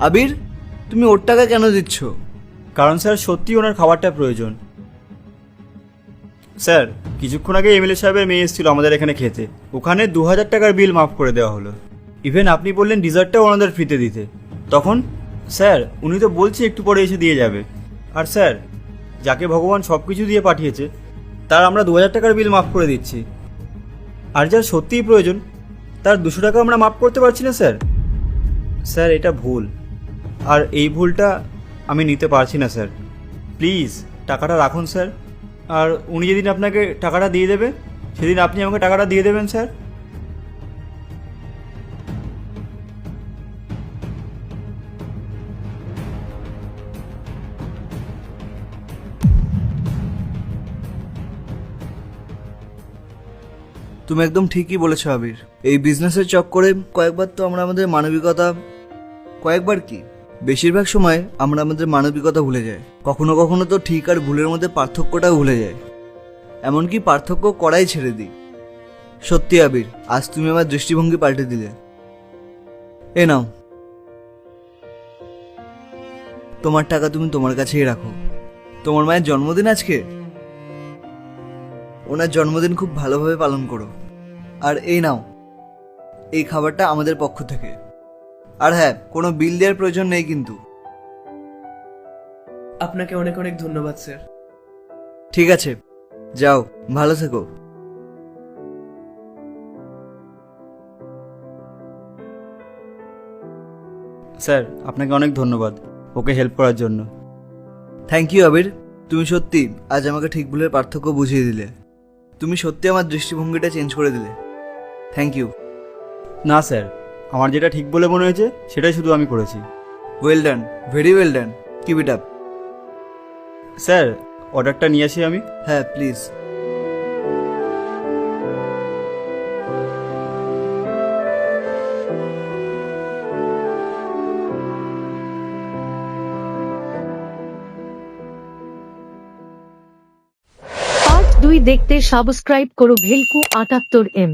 আবির, তুমি ওর টাকা কেন দিচ্ছ? কারণ স্যার, সত্যি ওনার খাবারটা প্রয়োজন। স্যার, কিছুক্ষণ আগে এমএলএ সাহেবের মেয়ে এসেছিল আমাদের এখানে খেতে। ওখানে দু হাজার টাকার বিল মাফ করে দেওয়া হলো। ইভেন আপনি বললেন ডিজার্টটাও ওনাদের ফ্রিতে দিতে। তখন, স্যার, উনি তো বলছে একটু পরে এসে দিয়ে যাবে। আর স্যার, যাকে ভগবান সব কিছু দিয়ে পাঠিয়েছে, তার আমরা দু হাজার টাকার বিল মাফ করে দিচ্ছি। আর যার সত্যিই প্রয়োজন, তার দুশো টাকা আমরা মাফ করতে পারছি না, স্যার। স্যার, এটা ভুল। আর এই ভুলটা আমি নিতে পারছি না, স্যার। প্লিজ, টাকাটা রাখুন, স্যার। আর উনি যেদিন আপনাকে টাকাটা দিয়ে দেবে, সেদিন আপনি আমাকে টাকাটা দিয়ে দেবেন, স্যার। তুমি একদম ঠিকই বলেছ, আবির। এই বিজনেসের চক্করে কয়েকবার তো আমরা আমাদের মানবিকতা, কয়েকবার কি? বেশিরভাগ সময় আমরা আমাদের মানবিকতা ভুলে যাই। কখনো কখনো তো ঠিক আর ভুলের মধ্যে পার্থক্যটাও ভুলে যাই। এমনকি পার্থক্য করাই ছেড়ে দিই। সত্যি আবির, আজ তুমি আমার দৃষ্টিভঙ্গি পাল্টে দিলে। এ নাও। তোমার টাকা তুমি তোমার কাছেই রাখো। তোমার মায়ের জন্মদিন আজকে? ওনার জন্মদিন খুব ভালোভাবে পালন করো। আর এই নাও। এই খাবারটা আমাদের পক্ষ থেকে। আর হ্যাঁ কোনো বিল দেওয়ার প্রয়োজন নেই কিন্তু। আপনাকে অনেক অনেক ধন্যবাদ স্যার। ঠিক আছে যাও ভালো থেকো। স্যার আপনাকে অনেক ধন্যবাদ ওকে হেল্প করার জন্য। Thank you Abir. তুমি সত্যি আজ আমাকে ঠিক ভুলের পার্থক্য বুঝিয়ে দিলে। তুমি সত্যি আমার দৃষ্টিভঙ্গিটা চেঞ্জ করে দিলে। থ্যাংক ইউ না স্যার আমার যেটা ঠিক বলে মনে হয়েছে সেটাই শুধু আমি করেছি। Well done very well done keep it up sir অর্ডারটা নিয়ে আসি আমি? হ্যাঁ প্লিজ দুই দেখতে সাবস্ক্রাইব করো ভেলকু আটাত্তর এম।